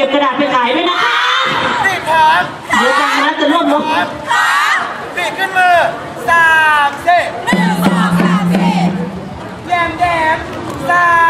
ก็บกระดาษไปขายด้วยนะคะติดขาเดี๋ยวจังนะจะร่วมลงติดขึ้นมือสามสี่หนึ่งสองสามสี่แยมแยมสาม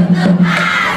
Ah!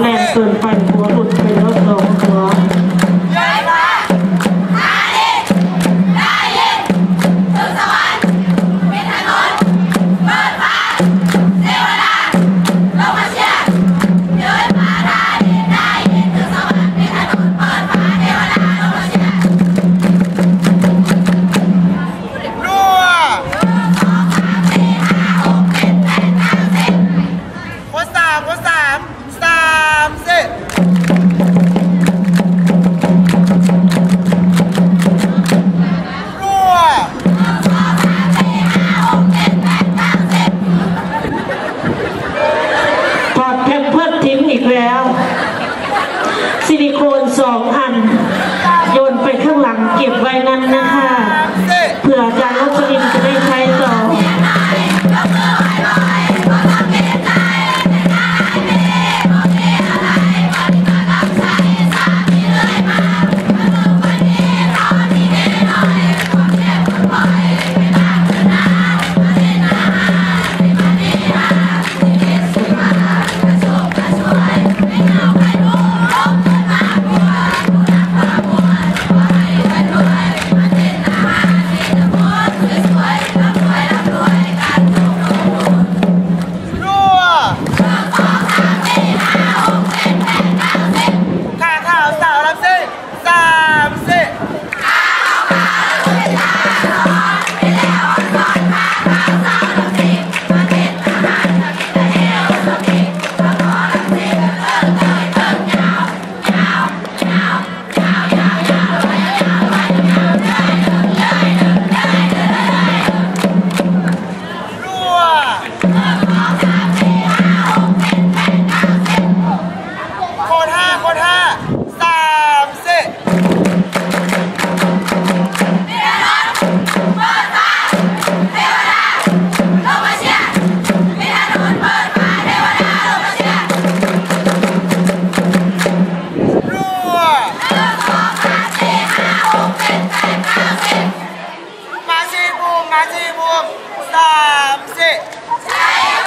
แรงเกินไปหัวหลุดไป 马师傅，马师傅，三七，财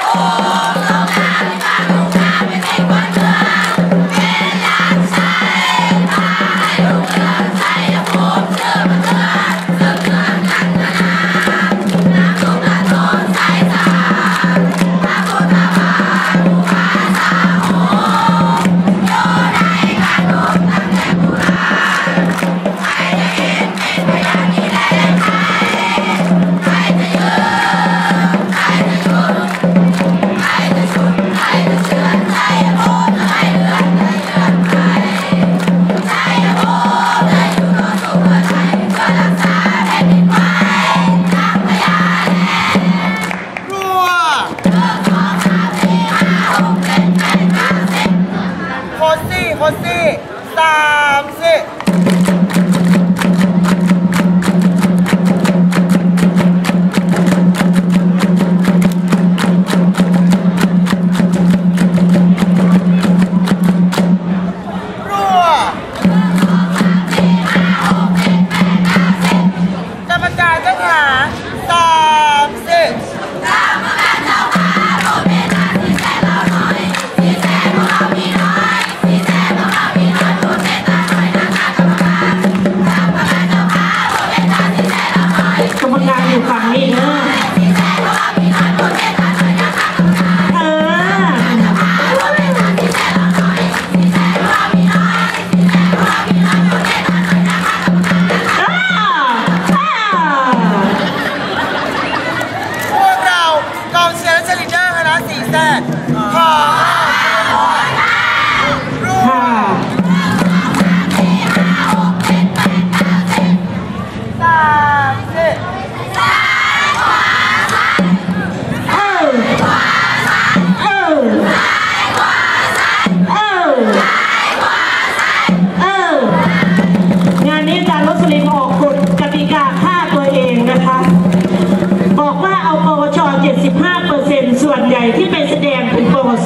虎。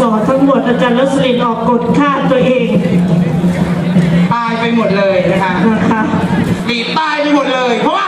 อทั้งหมดอาจารย์รสลินออกกฎฆ่าตัวเอง ตายไปหมดเลยนะคะ นะคะ มีตายไปหมดเลย เพราะว่า